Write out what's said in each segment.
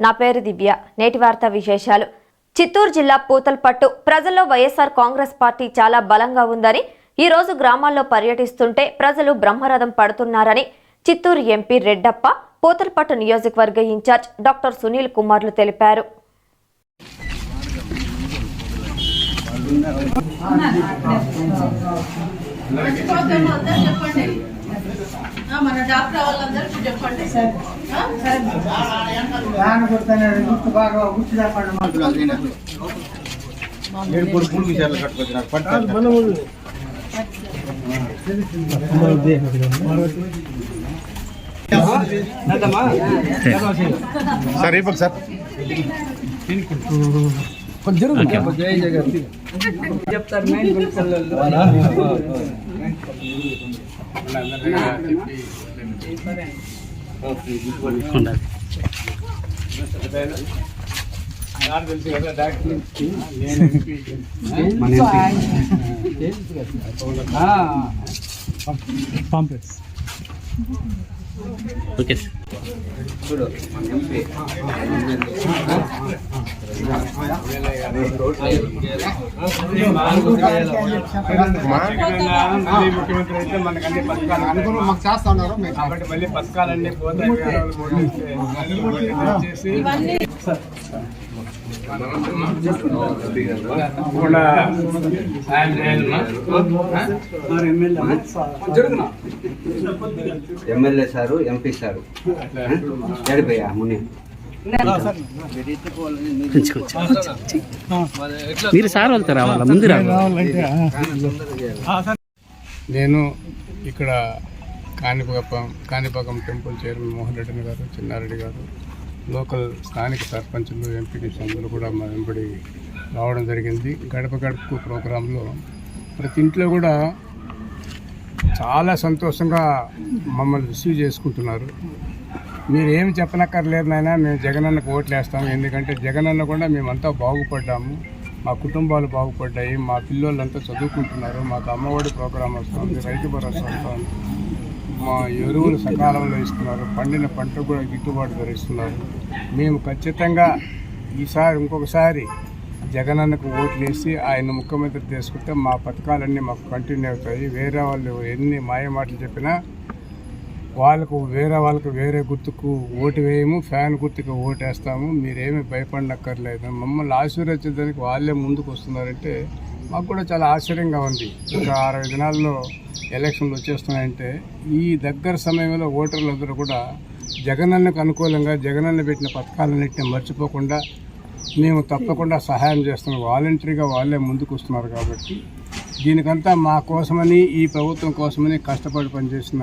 నా పేరు దివ్య నేటి వార్త విశేషాలు చిత్తూరు జిల్లా పూతల్పట్టు ప్రజల్లో వైఎస్ఆర్ కాంగ్రెస్ పార్టీ చాలా బలంగా ఉందని ఈ రోజు గ్రామాల్లో పర్యటిస్తుంటే ప్రజలు బ్రహ్మరథం పడుతున్నారని చిత్తూరు ఎంపీ రెడ్డప్ప పూతల్పట్టు నియోజకవర్గ ఇన్ఛార్జ్ డాక్టర్ సునీల్ కుమార్లు తెలిపారు చెప్పండి మన డాక్టర్ వాళ్ళందరికీ చెప్పండి. కొడతానే గుర్తు బాగా గుర్తు చెప్పండి సార్ ఈ పక్క ముఖ్యమంత్రి అయితే మనకు అన్ని పథకాలు అనుకున్నాం మాకు చేస్తా ఉన్నారు కాబట్టి మళ్ళీ పథకాలన్నీ పోతాయి చేసి కూడా సాయం చేయాలమ్మా. ఎమ్మెల్యే సారు ఎంపీ సారు ఎడిపోయా ముని మీరు సార్ వెళ్తారా? వాళ్ళ ముందు నేను ఇక్కడ కాణిపాకం కాణిపాకం టెంపుల్ చైర్మన్ మోహన్ రెడ్డి గారు చిన్నారెడ్డి గారు లోకల్ స్థానిక సర్పంచులు ఎంపీటీసీ అందరూ కూడా మా వెంబడి రావడం జరిగింది. గడప గడపకు ప్రోగ్రాంలో ప్రతి ఇంట్లో కూడా చాలా సంతోషంగా మమ్మల్ని రిసీవ్ చేసుకుంటున్నారు. మీరు ఏమి చెప్పనక్కర్లేదు నాయన మేము జగనన్నకు ఓట్లు వేస్తాము ఎందుకంటే జగనన్న కూడా మేమంతా బాగుపడ్డాము. మా కుటుంబాలు బాగుపడ్డాయి. మా పిల్లోళ్ళంతా చదువుకుంటున్నారు. మాకు అమ్మఒడి ప్రోగ్రాం వస్తుంది రైతు భరోసా వస్తుంది. మా ఎరువులు సకాలంలో ఇస్తున్నారు. పండిన పంట కూడా గిట్టుబాటు ధర ఇస్తున్నారు. మేము ఖచ్చితంగా ఈసారి ఇంకొకసారి జగనన్నకు ఓట్లు వేసి ఆయన ముఖ్యమంత్రి చేసుకుంటే మా పథకాలన్నీ మాకు కంటిన్యూ అవుతాయి. వేరే వాళ్ళు ఎన్ని మాయ మాటలు చెప్పినా వాళ్ళకు వేరే వాళ్ళకు వేరే గుర్తుకు ఓటు వేయము ఫ్యాన్ గుర్తుకు ఓటు వేస్తాము మీరేమీ భయపడనక్కర్లేదు. మమ్మల్ని ఆశీర్వదించడానికి వాళ్ళే ముందుకు వస్తున్నారంటే మాకు కూడా చాలా ఆశ్చర్యంగా ఉంది. ఒక అరవై దినాల్లో ఎలక్షన్లు వచ్చేస్తున్నాయంటే ఈ దగ్గర సమయంలో ఓటర్లందరూ కూడా జగనన్నకు అనుకూలంగా జగనన్న పెట్టిన పథకాలన్నింటినీ మర్చిపోకుండా మేము తప్పకుండా సహాయం చేస్తున్నాం. వాలంటరీగా వాళ్ళే ముందుకు వస్తున్నారు కాబట్టి దీనికంతా మా కోసమని ఈ ప్రభుత్వం కోసమని కష్టపడి పనిచేసిన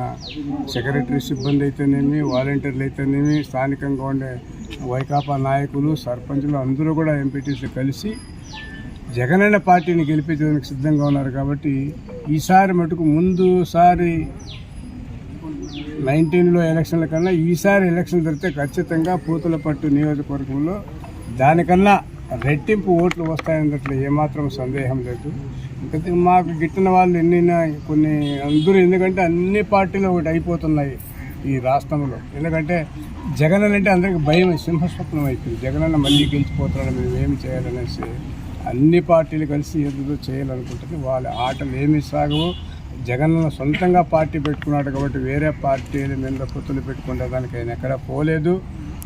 సెక్రటరీ సిబ్బంది అయితేనేమి వాలంటీర్లు అయితేనేమి స్థానికంగా ఉండే వైకాపా నాయకులు సర్పంచులు అందరూ కూడా ఎంపీటీసీ కలిసి జగనన్న పార్టీని గెలిపించడానికి సిద్ధంగా ఉన్నారు కాబట్టి ఈసారి మటుకు ముందుసారి నైన్టీన్లో ఎలక్షన్ల కన్నా ఈసారి ఎలక్షన్ జరిగితే ఖచ్చితంగా పూతలపట్టు నియోజకవర్గంలో దానికన్నా రెట్టింపు ఓట్లు వస్తాయన్నట్లు ఏమాత్రం సందేహం లేదు. ఇంకా మాకు గిట్టిన వాళ్ళు ఎన్ని కొన్ని అందరూ ఎందుకంటే అన్ని పార్టీలు ఒకటి అయిపోతున్నాయి ఈ రాష్ట్రంలో. ఎందుకంటే జగన్ అంటే అందరికి భయం సింహస్వప్నం అయిపోయింది. జగనన్న మళ్ళీ గెలిచిపోతున్నాడు మేము ఏమి చేయాలనేసి అన్ని పార్టీలు కలిసి ఏదో చేయాలనుకుంటుంది. వాళ్ళ ఆటలు ఏమి సాగవు. జగన్ సొంతంగా పార్టీ పెట్టుకున్నాడు కాబట్టి వేరే పార్టీల మీద కొత్తలు పెట్టుకునే దానికి ఆయన ఎక్కడ పోలేదు.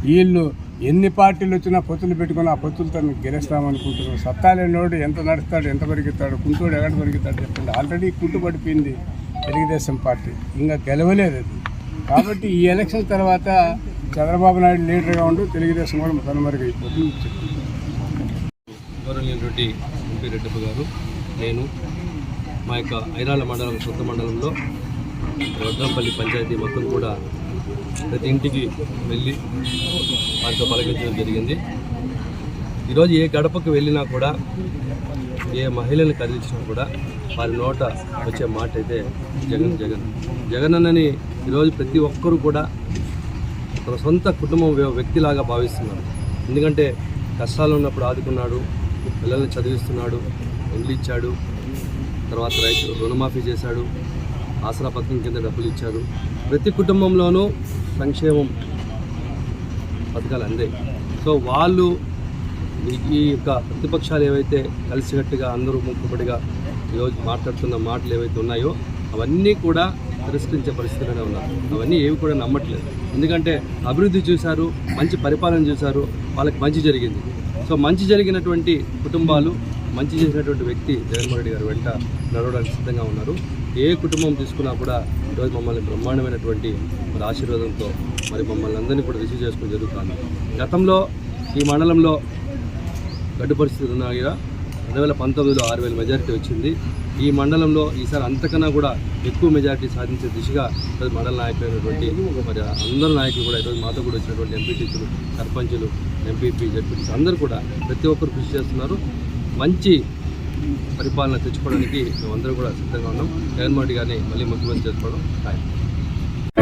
వీళ్ళు ఎన్ని పార్టీలు వచ్చినా పొత్తులు పెట్టుకుని ఆ పొత్తులతో గెలుస్తామనుకుంటున్నారు సత్తాలేనోడు ఎంత నడుస్తాడు ఎంత పరిగెత్తాడు కుంటోడు ఎక్కడ పరిగెత్తాడు చెప్పండి. ఆల్రెడీ కుంటు పడిపోయింది తెలుగుదేశం పార్టీ. ఇంకా గెలవలేదు అది. కాబట్టి ఈ ఎలక్షన్ తర్వాత చంద్రబాబు నాయుడు లీడర్గా ఉండు తెలుగుదేశం కూడా కనుమరుగైపోతుంది గౌరవనీయులరెడ్డి ఎంపీ రెడ్డప్ప గారు నేను మా యొక్క ఐరాల మండలం సొంత మండలంలో వడ్రంపల్లి పంచాయతీ మొత్తం కూడా ప్రతి ఇంటికి వెళ్ళి వారితో పలకరించడం జరిగింది. ఈరోజు ఏ గడపకు వెళ్ళినా కూడా ఏ మహిళను కదిలించినా కూడా వారి నోట వచ్చే మాట అయితే జగన్ జగన్. జగన్ అన్నని ఈరోజు ప్రతి ఒక్కరూ కూడా తన సొంత కుటుంబం వ్యక్తిలాగా భావిస్తున్నారు. ఎందుకంటే కష్టాలు ఉన్నప్పుడు ఆదుకున్నాడు పిల్లల్ని చదివిస్తున్నాడు ఇల్లు ఇచ్చాడు తర్వాత రైతు రుణమాఫీ చేశాడు ఆసరా పథకం కింద డబ్బులు ఇచ్చారు. ప్రతి కుటుంబంలోనూ సంక్షేమం పథకాలు అందాయి. సో వాళ్ళు ఈ- యొక్క ప్రతిపక్షాలు ఏవైతే కలిసికట్టుగా అందరూ ముక్కుపడిగా ఈరోజు మాట్లాడుతున్న మాటలు ఏవైతే ఉన్నాయో అవన్నీ కూడా తిరస్కరించే పరిస్థితిలోనే ఉన్నారు. అవన్నీ ఏవి కూడా నమ్మట్లేదు. ఎందుకంటే అభివృద్ధి చూశారు మంచి పరిపాలన చూశారు వాళ్ళకి మంచి జరిగింది. సో మంచి జరిగినటువంటి కుటుంబాలు మంచి చేసినటువంటి వ్యక్తి జగన్మోహన్ రెడ్డి గారు వెంట నడవడానికి సిద్ధంగా ఉన్నారు. ఏ కుటుంబం తీసుకున్నా కూడా ఈరోజు మమ్మల్ని బ్రహ్మాండమైనటువంటి మరి ఆశీర్వాదంతో మరి మమ్మల్ని అందరినీ కూడా రిసీవ్ చేసుకోవడం జరుగుతుంది. గతంలో ఈ మండలంలో గడ్డు పరిస్థితులు ఉన్నాయిగా రెండు వేల పంతొమ్మిదిలో ఆరు వేల మెజారిటీ వచ్చింది. ఈ మండలంలో ఈసారి అంతకన్నా కూడా ఎక్కువ మెజారిటీ సాధించే దిశగా ఈరోజు మండల నాయకులైనటువంటి మరి అందరు నాయకులు కూడా ఈరోజు మాతో కూడా వచ్చినటువంటి ఎంపీటీసులు సర్పంచులు ఎంపీపీ జడ్పీటీసీ అందరూ కూడా ప్రతి ఒక్కరు కృషి చేస్తున్నారు. మంచి పరిపాలన తెచ్చుకోవడానికి మేమందరం కూడా సిద్ధంగా ఉన్నాం. జగన్మోహన్ గారిని మళ్ళీ ముఖ్యమంత్రి చేసుకోవడం ఖాయం.